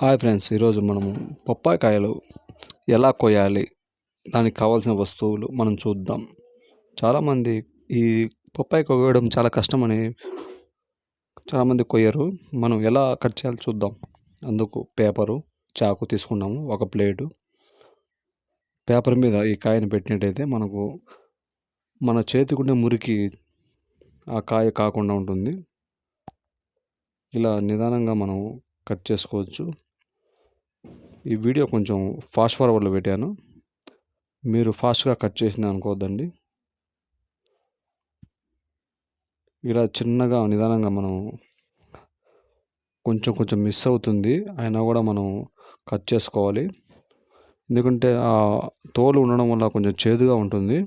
Hi friends ఈరోజు మనము Popeye కాయలు ఎలా కొయ్యాలి దానికి కావాల్సిన వస్తువులు మనం చూద్దాం. చాలామంది ఈ పప్పాయి కొయ్యడం చాలా కష్టమని చాలామంది కొయ్యరు. మనం ఎలా కట్ చేయాలి చూద్దాం. అందుకు పేపరు చాకు తీసుకున్నాము ఒక ప్లేటు. పేపర్ మీద ఈ కాయను పెట్టినట్టయితే మనకు మన చేతికుండే మురికి ఆ కాయ కాకుండా ఉంటుంది. ఇలా నిదానంగా మనం కట్ చేసుకోవచ్చు. ఈ వీడియో కొంచెం ఫాస్ట్ ఫార్వర్డ్లో పెట్టాను. మీరు ఫాస్ట్గా కట్ చేసింది అనుకోవద్దండి. ఇలా చిన్నగా నిదానంగా మనం కొంచెం కొంచెం మిస్ అవుతుంది. అయినా కూడా మనం కట్ చేసుకోవాలి. ఎందుకంటే ఆ తోలు ఉండడం వల్ల కొంచెం చేదుగా ఉంటుంది.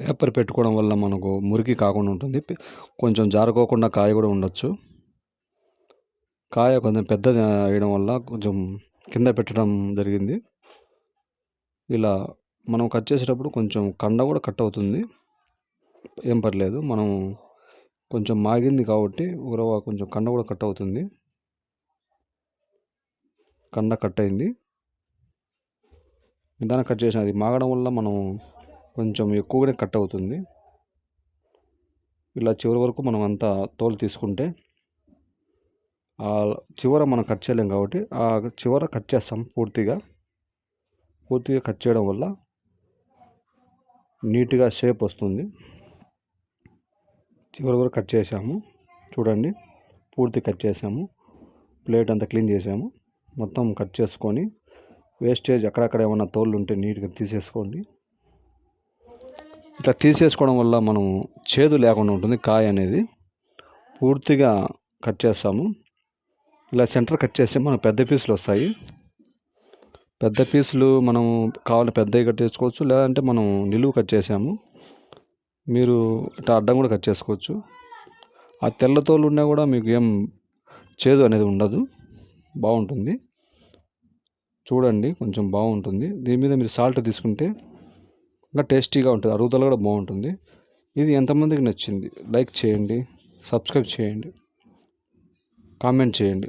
పేపర్ పెట్టుకోవడం వల్ల మనకు మురికి కాకుండా ఉంటుంది. కొంచెం జారుకోకుండా కాయ కూడా ఉండొచ్చు. కాయ కొంచెం పెద్దది వేయడం వల్ల కొంచెం కింద పెట్టడం జరిగింది. ఇలా మనం కట్ చేసేటప్పుడు కొంచెం కండ కూడా కట్ అవుతుంది. ఏం పర్లేదు మనం కొంచెం మాగింది కాబట్టి ఉరవ కొంచెం కండ కూడా కట్ అవుతుంది. కండ కట్ అయింది. నిదానం కట్ చేసిన అది మాగడం వల్ల మనం కొంచెం ఎక్కువగానే కట్ అవుతుంది. ఇలా చివరి వరకు మనం అంతా తోలు తీసుకుంటే చివర మనం కట్ చేయలేం కాబట్టి ఆ చివర కట్ చేస్తాం పూర్తిగా. పూర్తిగా కట్ చేయడం వల్ల నీట్గా షేప్ వస్తుంది. చివరి వరకు కట్ చేసాము. చూడండి పూర్తి కట్ చేసాము. ప్లేట్ అంతా క్లీన్ చేసాము. మొత్తం కట్ చేసుకొని వేస్టేజ్ అక్కడక్కడ ఏమైనా తోళ్ళు ఉంటే నీట్గా తీసేసుకోండి. ఇట్లా తీసేసుకోవడం వల్ల మనం చేదు లేకుండా ఉంటుంది కాయ అనేది. పూర్తిగా కట్ చేస్తాము. ఇలా సెంటర్ కట్ చేస్తే మనకు పెద్ద పీసులు వస్తాయి. పెద్ద పీసులు మనం కావాలి పెద్దవి కట్ చేసుకోవచ్చు. లేదంటే మనం నిలువు కట్ చేసాము. మీరు ఇట్లా అడ్డం కూడా కట్ చేసుకోవచ్చు. ఆ తెల్ల తోలు ఉన్నా కూడా మీకు ఏం చేదు అనేది ఉండదు. బాగుంటుంది. చూడండి కొంచెం బాగుంటుంది. దీని మీద మీరు సాల్ట్ తీసుకుంటే ఇంకా టేస్టీగా ఉంటుంది. అరుగుదల కూడా బాగుంటుంది. ఇది ఎంతమందికి నచ్చింది? లైక్ చేయండి సబ్స్క్రైబ్ చేయండి కామెంట్ చేయండి.